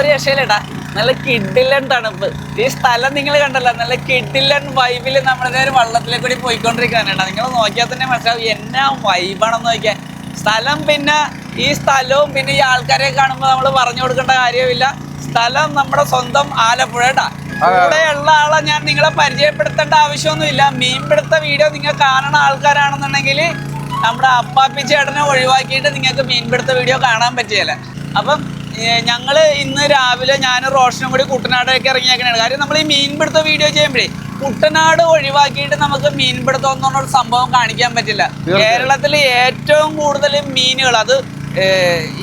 ഒരു രക്ഷയിലടാ നല്ല കിഡിലൻ തണുപ്പ്. ഈ സ്ഥലം നിങ്ങൾ കണ്ടല്ലോ നല്ല കിഡിലൻ വൈബിൽ നമ്മുടെ നേരെ വള്ളത്തിലേക്ക് കൂടി പോയിക്കൊണ്ടിരിക്കുകയാണ് കേട്ടോ. നിങ്ങൾ നോക്കിയാൽ തന്നെ മനസ്സിലാവും എന്നാ വൈബാണെന്ന് നോക്കിയാൽ. സ്ഥലം പിന്നെ ഈ സ്ഥലവും പിന്നെ ഈ ആൾക്കാരെ കാണുമ്പോൾ നമ്മൾ പറഞ്ഞു കൊടുക്കേണ്ട കാര്യമില്ല സ്ഥലം നമ്മുടെ സ്വന്തം ആലപ്പുഴ കേട്ടാ. കൂടെയുള്ള ആളെ ഞാൻ നിങ്ങളെ പരിചയപ്പെടുത്തേണ്ട ആവശ്യമൊന്നുമില്ല. മീൻപിടുത്ത വീഡിയോ നിങ്ങൾ കാണുന്ന ആൾക്കാരാണെന്നുണ്ടെങ്കിൽ നമ്മുടെ അപ്പാപ്പി ചേട്ടനെ ഒഴിവാക്കിയിട്ട് നിങ്ങൾക്ക് മീൻപിടുത്ത വീഡിയോ കാണാൻ പറ്റിയല്ല. അപ്പം ഏർ ഞങ്ങൾ ഇന്ന് രാവിലെ ഞാൻ റോഷനും കൂടി കുട്ടനാടൊക്കെ ഇറങ്ങിയേക്കണാണ്. കാര്യം നമ്മൾ ഈ മീൻപിടുത്ത വീഡിയോ ചെയ്യുമ്പോഴേ കുട്ടനാട് ഒഴിവാക്കിയിട്ട് നമുക്ക് മീൻപിടുത്തം എന്നുള്ള സംഭവം കാണിക്കാൻ പറ്റില്ല. കേരളത്തിൽ ഏറ്റവും കൂടുതൽ മീനുകൾ അത്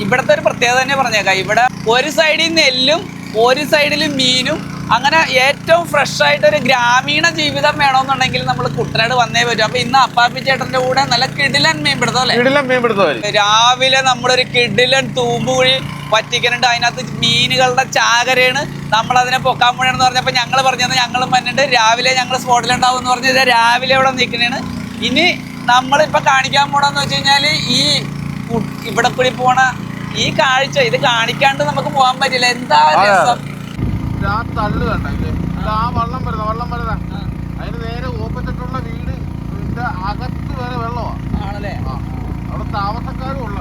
ഇവിടുത്തെ ഒരു പ്രത്യേകത തന്നെ പറഞ്ഞേക്കാം. ഇവിടെ ഒരു സൈഡിൽ നെല്ലും ഒരു സൈഡിൽ മീനും അങ്ങനെ ഏറ്റവും ഫ്രഷ് ആയിട്ട് ഒരു ഗ്രാമീണ ജീവിതം വേണമെന്നുണ്ടെങ്കിൽ നമ്മൾ കുട്ടനാട് വന്നേ പറ്റും. അപ്പൊ ഇന്ന് അപ്പാപ്പി ചേട്ടന്റെ കൂടെ നല്ല കിടിലൻ മീൻപിടുത്തം അല്ലേ? വീട്ടിലും മീൻ പിടുത്തമായിരിക്കും രാവിലെ നമ്മളൊരു കിടിലൻ തൂമ്പുകുഴി പറ്റിക്കുന്നുണ്ട് അതിനകത്ത് മീനുകളുടെ ചാകരയാണ് നമ്മൾ അതിനെ പൊക്കാൻ പോണെന്ന് പറഞ്ഞപ്പോൾ ഞങ്ങൾ പറഞ്ഞത് ഞങ്ങൾ പറഞ്ഞിട്ട് രാവിലെ ഞങ്ങൾ സ്പോട്ടിലുണ്ടാവും എന്ന് പറഞ്ഞത് രാവിലെ ഇവിടെ നിൽക്കണേണ് ഇനി നമ്മളിപ്പോ കാണിക്കാൻ പോണെന്ന് വെച്ച് കഴിഞ്ഞാൽ ഈ ഇവിടെ കൂടി പോണ ഈ കാഴ്ച ഇത് കാണിക്കാണ്ട് നമുക്ക് പോകാൻ പറ്റില്ല. എന്താ രസം? തള്ളു കണ്ട ഇല്ലേ ആ വള്ളം വരുന്ന വള്ളം വരുന്ന. അതിന് നേരെ ഓപ്പോസിറ്റുള്ള വീട് ഇതിന്റെ അകത്ത് വരെ വെള്ളമാ. ആണല്ലേ? ആ അവിടെ താമസക്കാരും ഉള്ള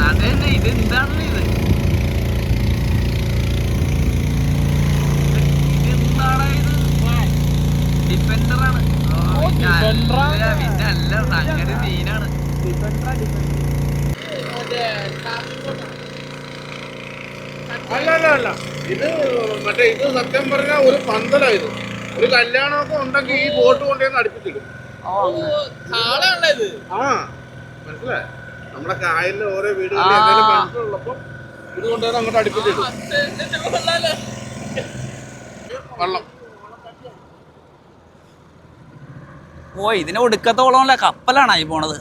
അതന്നെ ഇത് എന്താണല്ലോ ഇത് ഇതെന്താടാ ഇത് ഡിഫൻഡറാണ് പിന്നെ അല്ല സംഗതി സീനാണ് അല്ല ഇത് മറ്റേ ഇത് സത്യം പറഞ്ഞാൽ ഒരു പന്തലാ ഇത്. ഒരു കല്യാണമൊക്കെ ഉണ്ടെങ്കിൽ ഈ ബോട്ട് കൊണ്ടുവന്ന് അടുപ്പിച്ചിടും. ആ മനസ്സിലായി? നമ്മുടെ കായലിലെ ഓരോ വീടുകളിൽ ആ. എന്തെങ്കിലും ഇത് കൊണ്ടുവന്ന് അങ്ങോട്ട് അടുപ്പിച്ചിടും. വള്ളം. ഓ ഇതിനെ ഒടുക്കത്തോളമല്ല കപ്പലാണ് ആയി പോണത്.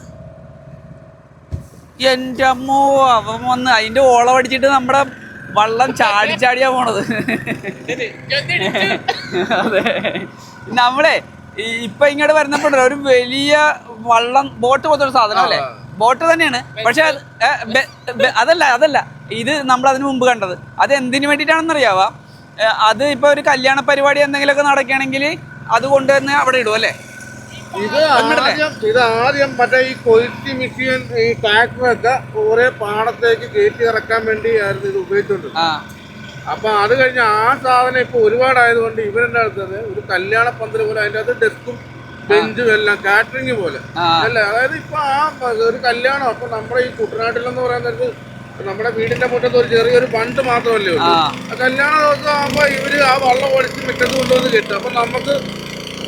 എന്റെ അമ്മോ അവൻ വന്ന് അതിന്റെ ഓളം അടിച്ചിട്ട് നമ്മുടെ വള്ളം ചാടി ചാടിയാ പോണത്. അതെ. നമ്മളെ ഇപ്പൊ ഇങ്ങോട്ട് വരുന്നപ്പോഴല്ലോ ഒരു വലിയ വള്ളം ബോട്ട് പോലത്തെ ഒരു സാധനം അല്ലേ? ബോട്ട് തന്നെയാണ്. പക്ഷെ അതല്ല അതല്ല. ഇത് നമ്മൾ അതിന് മുമ്പ് കണ്ടത്. അത് എന്തിനു വേണ്ടിയിട്ടാണെന്ന് അറിയാവാ? അത് ഇപ്പൊ ഒരു കല്യാണ പരിപാടി എന്തെങ്കിലുമൊക്കെ നടക്കുകയാണെങ്കിൽ അത് കൊണ്ടുവന്ന് അവിടെ ഇടും അല്ലേ? ഇത് ആദ്യം ഇത് ആദ്യം മറ്റേ ഈ കൊയ്ത്തി മെഷീൻ ഈ ട്രാക്ടറൊക്കെ ഓരോ പാടത്തേക്ക് കയറ്റി ഇറക്കാൻ വേണ്ടി ആയിരുന്നു ഇത് ഉപയോഗിച്ചുകൊണ്ടിരുന്നത് അപ്പൊ അത് കഴിഞ്ഞ് ആ സാധനം ഇപ്പൊ ഒരുപാടായതുകൊണ്ട് ഇവരെന്റെ അടുത്തത് ഒരു കല്യാണ പന്തൽ പോലെ അതിന്റെ അകത്ത് ഡെസ്കും ബെഞ്ചും എല്ലാം കാറ്ററിംഗ് പോലെ. അല്ല? അതായത് ഇപ്പൊ ആ ഒരു കല്യാണം അപ്പൊ നമ്മുടെ ഈ കുട്ടനാട്ടിലെന്ന് പറയുന്നത് നമ്മുടെ വീടിന്റെ മുറ്റത്ത് ഒരു ചെറിയൊരു ബണ്ട് മാത്രമല്ലേ ഉള്ളൂ. കല്യാണ ദിവസം ആകുമ്പോ ഇവർ ആ വള്ളം ഒഴിച്ച് മുറ്റത്ത് കൊണ്ടുവന്ന് കിട്ടും. അപ്പൊ നമുക്ക്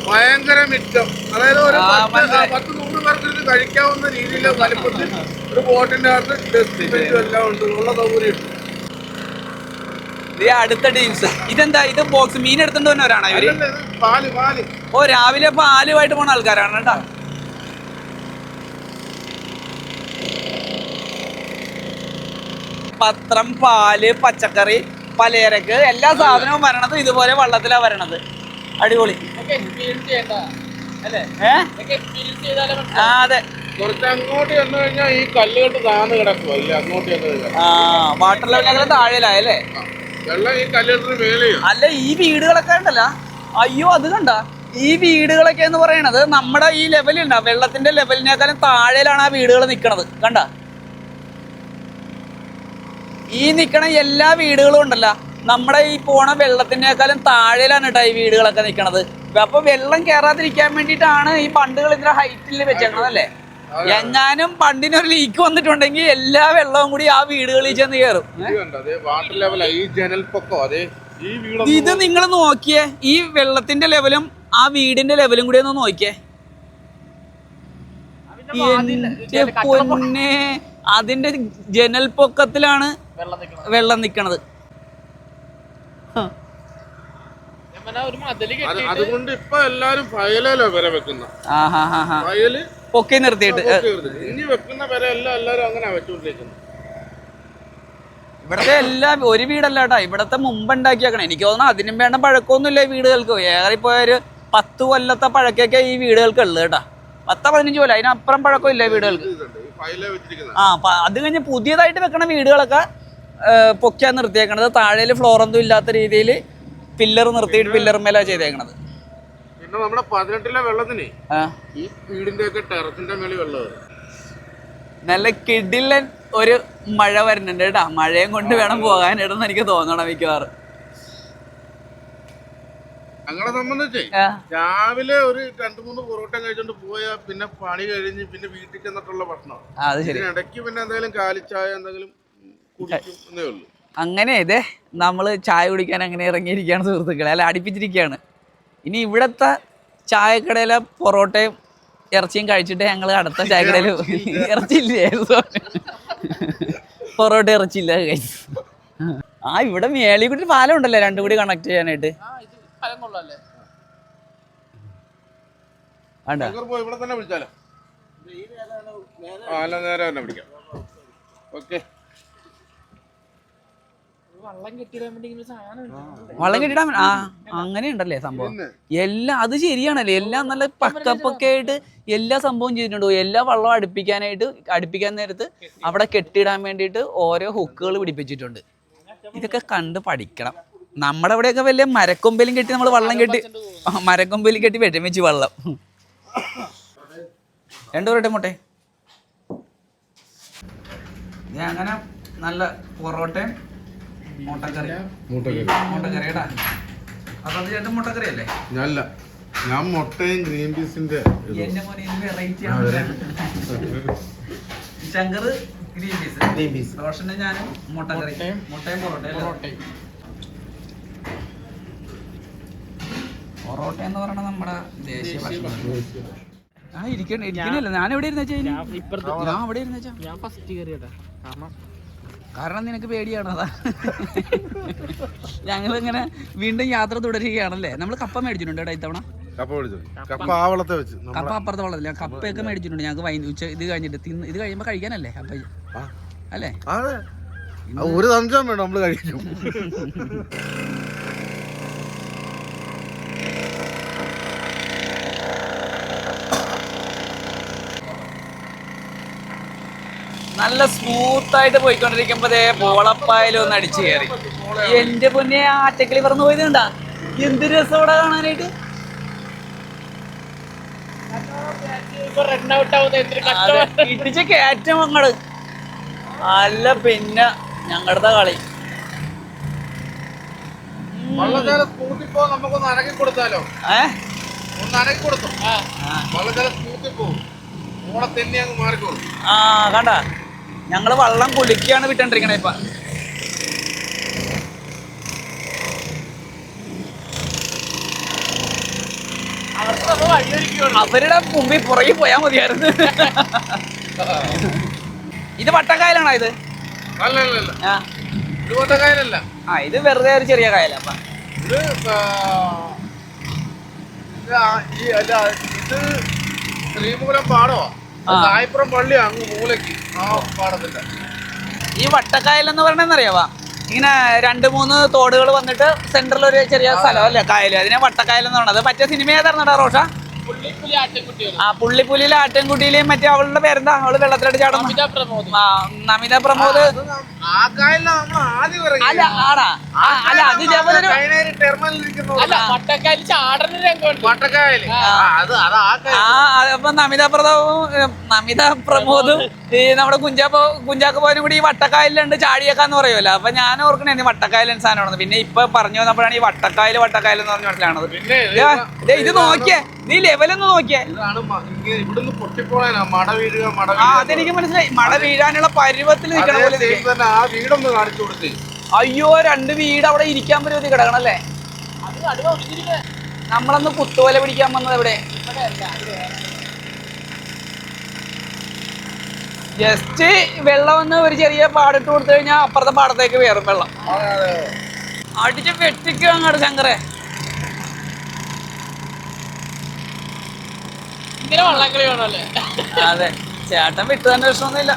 ഭയങ്കര മിച്ചം. അതായത് ഒരു പത്ത്. നൂറ് പേർക്ക് കഴിക്കാവുന്ന രീതിയിലെ വലിപ്പത്തിൽ ഒരു ബോട്ടിന്റെ അകത്ത് എല്ലാം ഉണ്ട്. ഉള്ള സൗകര്യം ഇത് അടുത്ത ടീംസ് ഇതെന്താ? ഇത് ബോക്സ് മീൻ എടുത്തോണ്ട് വന്നവരാണോ ഇവർ? പാൽ പാൽ. ഓ രാവിലെ പാലുമായിട്ട് പോണ ആൾക്കാരാണ് കേട്ടാ. പത്രം പാൽ പച്ചക്കറി പലചരക്ക് എല്ലാ സാധനവും വരണത് ഇതുപോലെ വള്ളത്തിലാ വരണത്. അടിപൊളി. ആ അതെ. കുറച്ച് അങ്ങോട്ട് ചെന്ന് കഴിഞ്ഞാൽ ഈ കല്ലുകെട്ട് താന്ന് കിടക്കുക ഇല്ല അങ്ങോട്ട് ചെന്ന് കഴിഞ്ഞാൽ ആ വാട്ടർ ലെവൽ താഴെയിലായല്ലേ ആ. വെള്ളം ഈ കല്ലുകെട്ടിന് മേലെയോ. അല്ല ഈ വീടുകളൊക്കെ ഉണ്ടല്ല. അയ്യോ അത് കണ്ട. ഈ വീടുകളൊക്കെ എന്ന് പറയണത് നമ്മുടെ ഈ ലെവലുണ്ട വെള്ളത്തിന്റെ ലെവലിനേക്കാളും താഴെയിലാണ് ആ വീടുകൾ നിൽക്കണത് കണ്ട? ഈ നിൽക്കണ എല്ലാ വീടുകളും ഉണ്ടല്ല. നമ്മുടെ ഈ പോണ വെള്ളത്തിനേക്കാളും താഴെയിലാണ് കേട്ടോ ഈ വീടുകളൊക്കെ നിൽക്കണത് അപ്പൊ വെള്ളം കേറാതിരിക്കാൻ വേണ്ടിയിട്ടാണ് ഈ പണ്ടുകൾ ഇത്ര ഹൈറ്റിൽ വെച്ചേക്കണത് അല്ലേ എങ്ങാനും പണ്ടിനൊരു ലീക്ക് വന്നിട്ടുണ്ടെങ്കിൽ എല്ലാ വെള്ളവും കൂടി ആ വീടുകളിൽ ചെന്ന് കയറും ഇത് കണ്ടോ? അതേ വാട്ടർ ഈ ജനൽ പൊക്കം? അതെ ഈ ഇത് നിങ്ങൾ നോക്കിയേ. ഈ വെള്ളത്തിന്റെ ലെവലും ആ വീടിന്റെ ലെവലും കൂടി ഒന്ന് നോക്കിയേ. പൊന്നെ. അതിന്റെ ജനൽ പൊക്കത്തിലാണ് വെള്ളം നിക്കണത്. അതുകൊണ്ട് ഇപ്പൊ എല്ലാരും ഫയലല്ലോ വില വെക്കുന്ന. ഫയൽ പൊക്കി നിർത്തിയിട്ട് ഇനി വെക്കുന്ന വില എല്ലാം എല്ലാരും അങ്ങനെ വെച്ചുകൊണ്ടിരിക്കുന്നത് ഇവിടത്തെ എല്ലാ ഒരു വീടല്ല കേട്ടാ ഇവിടത്തെ മുമ്പ് ഉണ്ടാക്കിയേക്കണം എനിക്ക് തോന്നുന്നു അതിനും വേണ്ട പഴക്കമൊന്നുമില്ല ഈ വീടുകൾക്ക്. ഒരു പത്ത് കൊല്ലത്തെ പഴക്കൊക്കെ ഈ വീടുകൾക്ക് ഉള്ളത് കേട്ടാ. പത്ത് പതിനഞ്ച് കൊല്ലം അതിനപ്പുറം പഴക്കം ഇല്ല വീടുകൾക്ക്. ആ അത് കഴിഞ്ഞ് പുതിയതായിട്ട് വെക്കണ വീടുകളൊക്കെ പൊക്കിയാ നിർത്തിയേക്കണത്. താഴേൽ ഫ്ലോറൊന്നും ഇല്ലാത്ത രീതിയിൽ പില്ലർ നിർത്തിയിട്ട് പില്ലർ മേലാ ചെയ്തേക്കണത്. പിന്നെ നമ്മുടെ പതിനെട്ടിലെ വെള്ളത്തിന് ഈ വീടിന്റെ ഒക്കെ ടെറസിന്റെ മേളിൽ വെള്ളം നല്ല കിടിലൻ ഒരു മഴ വരുന്നുണ്ട് കേട്ടാ. മഴയും കൊണ്ട് വേണം പോകാനിടന്ന് എനിക്ക് തോന്നണം മിക്കവാറും. ഞങ്ങളെ സംബന്ധിച്ചേ രാവിലെ ഒരു രണ്ടു മൂന്ന് പൊറോട്ട കഴിച്ചോണ്ട് പോയാ പിന്നെ പണി കഴിഞ്ഞ് പിന്നെ വീട്ടിൽ ചെന്നിട്ടുള്ള ഭക്ഷണം. ഇടയ്ക്ക് പിന്നെ എന്തെങ്കിലും കാലിച്ചായ എന്തെങ്കിലും കുടിക്കും എന്നേ ഉള്ളൂ. അങ്ങനെ ഇതേ നമ്മൾ ചായ കുടിക്കാൻ അങ്ങനെ ഇറങ്ങിയിരിക്കുകയാണ് സുഹൃത്തുക്കളെ. അല്ല അടുപ്പിച്ചിരിക്കുകയാണ്. ഇനി ഇവിടുത്തെ ചായക്കടയിലെ പൊറോട്ടയും ഇറച്ചിയും കഴിച്ചിട്ട് ഞങ്ങൾ അടുത്ത ചായക്കടയിൽ ഇറച്ചിയില്ലേ. പൊറോട്ട ഇറച്ചിയില്ല കഴിച്ചു ആ ഇവിടെ മേളി കൂടി പാലം ഉണ്ടല്ലോ രണ്ടും കൂടി കണക്ട് ചെയ്യാനായിട്ട്. ഇവിടെ തന്നെ വിളിച്ചാലോ? നേരെ തന്നെ വിളിക്കാം. ഓക്കെ. വള്ളം. വള്ളം കെട്ടിടാൻ ആ അങ്ങനെ ഉണ്ടല്ലേ സംഭവം? എല്ലാം അത് ശരിയാണല്ലേ. എല്ലാം നല്ല പക്കപ്പൊക്കെ ആയിട്ട് എല്ലാ സംഭവം ചെയ്തിട്ടുണ്ട്? എല്ലാ വള്ളവും അടുപ്പിക്കാനായിട്ട് അടുപ്പിക്കാൻ നേരത്ത് അവിടെ കെട്ടിടാൻ വേണ്ടിയിട്ട് ഓരോ ഹുക്കുകൾ പിടിപ്പിച്ചിട്ടുണ്ട്. ഇതൊക്കെ കണ്ട് പഠിക്കണം. നമ്മുടെ അവിടെയൊക്കെ വലിയ മരക്കൊമ്പലും കെട്ടി നമ്മൾ വള്ളം കെട്ടി മരക്കൊമ്പലും കെട്ടി വെച്ച് വള്ളം. രണ്ടു മുട്ടെ ഞാൻ അങ്ങനെ നല്ല പൊറോട്ടയും മുട്ടക്കറി. മുട്ടക്കറി. കേട്ടാ? അപ്പൊ അത് രണ്ടും മുട്ടക്കറി അല്ലേ ഞാനല്ല. ഞാൻ മുട്ടയും ഗ്രീൻ പീസിന്റെ Shankar green peas. Green peas. റോഷന് ഞാനും മുട്ടക്കറി. മുട്ടയും പൊറോട്ടയും. പൊറോട്ട എന്ന് പറയുന്നത് നമ്മുടെ ദേശീയ ഭക്ഷണം. ഞാൻ ഇരിക്കണ ഇരിക്കണല്ലേ ഞാൻ എവിടെ ഇരുന്നു വെച്ചാ ഞാൻ ഇപ്പുറത്ത് ഞാൻ അവിടെ ഇരുന്നു വെച്ചാ? ഞാൻ ഫസ്റ്റ് കയറിയതാ കാരണം കാരണം നിനക്ക് പേടിയാണ് അതാ. ഞങ്ങൾ ഇങ്ങനെ വീണ്ടും യാത്ര തുടരുകയാണല്ലേ? നമ്മൾ കപ്പ മേടിച്ചിട്ടുണ്ട് കേട്ടോ ഇത്തവണ. കപ്പ കപ്പ. ആവളത്തെ വെച്ച് കപ്പ അപ്പുറത്തെ വളത്തില്ല കപ്പയൊക്കെ മേടിച്ചിട്ടുണ്ട്. ഞങ്ങൾക്ക് ഉച്ച ഇത് കഴിഞ്ഞിട്ട് തിന്ന് ഇത് കഴിയുമ്പോൾ കഴിക്കാനല്ലേ അപ്പ. അല്ലേ? ഒരു സംശയം വേണം നമ്മൾ കഴിക്കും നല്ല സ്മൂത്ത് ആയിട്ട് പോയിക്കൊണ്ടിരിക്കുമ്പോ ബോളപ്പായാലും ഒന്ന് അടിച്ചു കയറി. എന്റെ പൊന്നെ ആറ്റക്കിളി പറന്ന് പോയത് കണ്ടാ എന്ത് രസം ഇവിടെ കാണാനായിട്ട്? ഇടിച്ച കയറ്റം അങ്ങട്. അല്ല പിന്നെ ഞങ്ങളുടെ കളി. നമുക്കൊന്ന് അരക്കി കൊടുത്താലോ? ഒന്ന് കൊടുത്തു? വള്ളച്ചാല പോകും അങ്ങ് മാറിക്കോളും. ആ കണ്ട? ഞങ്ങൾ വള്ളം കുളിക്കുകയാണ് വിട്ടോണ്ടിരിക്കണേ ഇപ്പൊ. അവരുടെ മുമ്പിൽ പുറകെ പോയാ മതിയായിരുന്നു. ഇത് വട്ടക്കായലാണോ ഇത്? അല്ല ആ. ഇത് വെറുതെ ഒരു ചെറിയ കായല അപ്പൊ. ഇത് ശ്രീമൂലം പാടമാ ആ. തായ്പുറം പള്ളി അങ്ങ് മൂലയ്ക്ക്. ഈ വട്ടക്കായൽ എന്ന് പറഞ്ഞറിയാവാ ഇങ്ങനെ രണ്ട് മൂന്ന് തോടുകൾ വന്നിട്ട് സെന്ററിൽ ഒരു ചെറിയ സ്ഥലം അല്ലേ കായൽ? അതിനെ വട്ടക്കായൽ എന്ന് പറയുന്നത് മറ്റേ സിനിമ ഏതായിരുന്നടാ റോഷ? ആ പുള്ളിപ്പുലിയിലെ ആട്ടിൻകുട്ടിയിലെയും മറ്റേ അവളുടെ പേരെന്താ? അവൾ വെള്ളത്തിലടിച്ചാടുന്നു അമിത പ്രമോദ്. ആ, നമിത പ്രമോദ്. അല്ല ആടാ. അല്ല അത് ഇരിക്കുന്ന അല്ല വട്ടക്കാലി ചാടുന്ന രംഗമുണ്ട്. ആ, അപ്പൊ നമിത പ്രതാവും നമിത പ്രമോദും ഈ നമ്മുടെ കുഞ്ചാപ്പോ കുഞ്ചാക്ക പോലും കൂടി ഈ വട്ടക്കായലുണ്ട് ചാടിയേക്കാന്ന് പറയുമല്ലോ. അപ്പൊ ഞാൻ ഓർക്കണേ വട്ടക്കായലൻ സാധനമാണെന്ന്. പിന്നെ ഇപ്പൊ പറഞ്ഞു വന്നപ്പോഴാണ് ഈ വട്ടക്കായൽ വട്ടക്കായൽ എന്ന് പറഞ്ഞ മനസ്സിലാണത് ഇത് നോക്കിയേ നീ ലെവലൊന്ന് നോക്കിയേ. മട മട അതെനിക്ക് മനസ്സിലായി. മഴ വീഴാനുള്ള പരുവത്തിൽ നിൽക്കണ പോലെ ആ വീടൊന്ന് കാണിച്ചു കൊടുത്തേ. അയ്യോ രണ്ട് വീട് അവിടെ ഇരിക്കാൻ പറ്റുമതി കിടക്കണല്ലേ? നമ്മളന്ന് കുത്തുവല പിടിക്കാൻ വന്നത് എവിടെ? ജസ്റ്റ് വെള്ളം ഒന്ന് ഒരു ചെറിയ പാടിട്ട് കൊടുത്തു കഴിഞ്ഞാൽ അപ്പുറത്തെ പാടത്തേക്ക് വേറും വെള്ളം. അടിച്ച് വെട്ടിക്കും അങ്ങോട്ട് ശങ്കറെ. ഇങ്ങനെ വള്ളക്കളി വേണമല്ലേ? അതെ ചേട്ടൻ വിട്ടു തന്നെ പ്രശ്നമൊന്നുമില്ല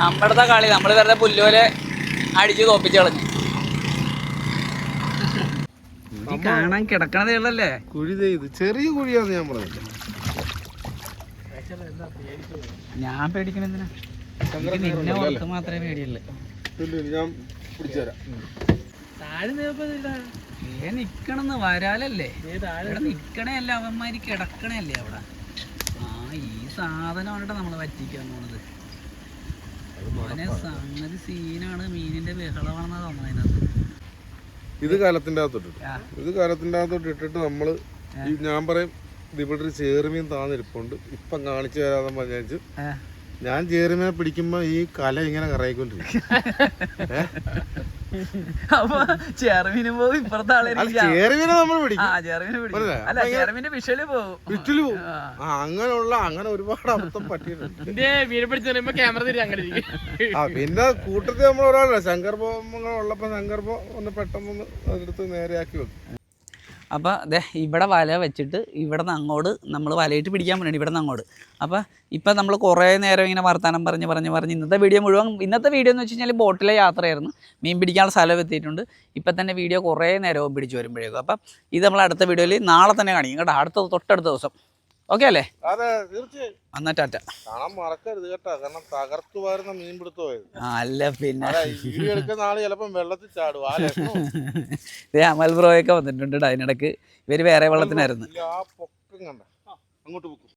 നമ്മടത്തെ കളി നമ്മൾ വെറുതെ പുല്ലുപോലെ അടിച്ച് തോപ്പിച്ച് കളഞ്ഞു. കാണാൻ കിടക്കണതേ ഉള്ളല്ലേ? കുഴി ചെയ്ത് ചെറിയ കുഴിയാന്ന് ഞാൻ പറഞ്ഞത്. ഞാൻ പേടിക്കണെന്തിനാ നിന്നെ ഓർത്ത് മാത്രമേ പേടിയുള്ളൂ. താഴെ നിക്കണെന്ന് വരാലല്ലേ? ഇവിടെ നിക്കണേ അല്ല അവന്മാര് കിടക്കണേ അല്ലേ അവിടെ? ആ ഈ സാധനമാണ് നമ്മൾ നമ്മളെ പറ്റിക്കാൻ പോണത്. സംഗതി സീനാണ്. മീനിന്റെ ബഹളമാണെന്നാ തോന്നുന്നത് ഇത് കാലത്തിന്റെ അകത്തോട്ട് ഇത് കാലത്തിന്റെ അകത്തോട്ട് ഇട്ടിട്ട് നമ്മൾ ഞാൻ പറയും ഇവിടെ ഒരു ചേറുമീൻ താന്നിരിപ്പുണ്ട്. ഇപ്പം കാണിച്ചു തരാതെ പറഞ്ഞു. ഞാൻ ചേറിനെ പിടിക്കുമ്പോ ഈ കല ഇങ്ങനെ കറയിക്കൊണ്ടിരിക്കും അപ്പൊ ചെറുമീന് പോകും ഇപ്പുറത്തെ ആളെ അല്ല ചേറുമീനെ നമ്മൾ ആ പിടിക്കും. മനസ്സിലായോ? അല്ല ചെറുമീന്റെ വിഷൽ പോകും വിറ്റിൽ പോകും ആ. അങ്ങനെയുള്ള അങ്ങനെ ഒരുപാട് അർത്ഥം പറ്റിയിട്ടുണ്ട്. എന്റെ മീനെ പിടിച്ച് പറയുമ്പോ ക്യാമറ തിരി അങ്ങനെ ഇരിക്കും. ആ പിന്നെ കൂട്ടത്തിൽ നമ്മൾ ഒരാളല്ല ശങ്കർബോമങ്ങൾ ഉള്ളപ്പോ ശങ്കർബോ ഒന്ന് പെട്ടെന്ന് അതെടുത്ത് നേരെയാക്കി വെക്കും. അപ്പോൾ അതെ ഇവിടെ വല വെച്ചിട്ട് ഇവിടെ നിന്ന് അങ്ങോട്ട് നമ്മൾ വലയിട്ട് പിടിക്കാൻ വേണ്ടി ഇവിടെ നിന്ന് അങ്ങോട്ട്. അപ്പോൾ ഇപ്പോൾ നമ്മൾ കുറേ നേരം ഇങ്ങനെ വർത്തമാനം പറഞ്ഞ് പറഞ്ഞ് പറഞ്ഞ് ഇന്നത്തെ വീഡിയോ മുഴുവൻ ഇന്നത്തെ വീഡിയോ എന്ന് വെച്ച് കഴിഞ്ഞാൽ ബോട്ടിലെ യാത്രയായിരുന്നു. മീൻ പിടിക്കാനുള്ള സ്ഥലം എത്തിയിട്ടുണ്ട്. ഇപ്പം തന്നെ വീഡിയോ കുറേ നേരവും പിടിച്ച് വരുമ്പോഴേക്കും. അപ്പം ഇത് നമ്മൾ അടുത്ത വീഡിയോയിൽ നാളെ തന്നെ കാണിക്കും കേട്ടോ. അടുത്ത തൊട്ടടുത്ത ദിവസം. ഓക്കെ അല്ലേ? എന്നാൽ ടാറ്റ. കാണാൻ മറക്കരുത് കേട്ടോ കാരണം തകർത്തു വരുന്ന മീൻ പിടുത്തമായത് ആ, അല്ല പിന്നെ. എടുക്കുന്ന ആൾ ചിലപ്പം വെള്ളത്തിൽ ചാടും. അമൽ ബ്രോയൊക്കെ വന്നിട്ടുണ്ട് ട്ടോ അതിനിടക്ക് ഇവർ വേറെ വെള്ളത്തിനായിരുന്നു. അങ്ങോട്ട് പൊക്കും.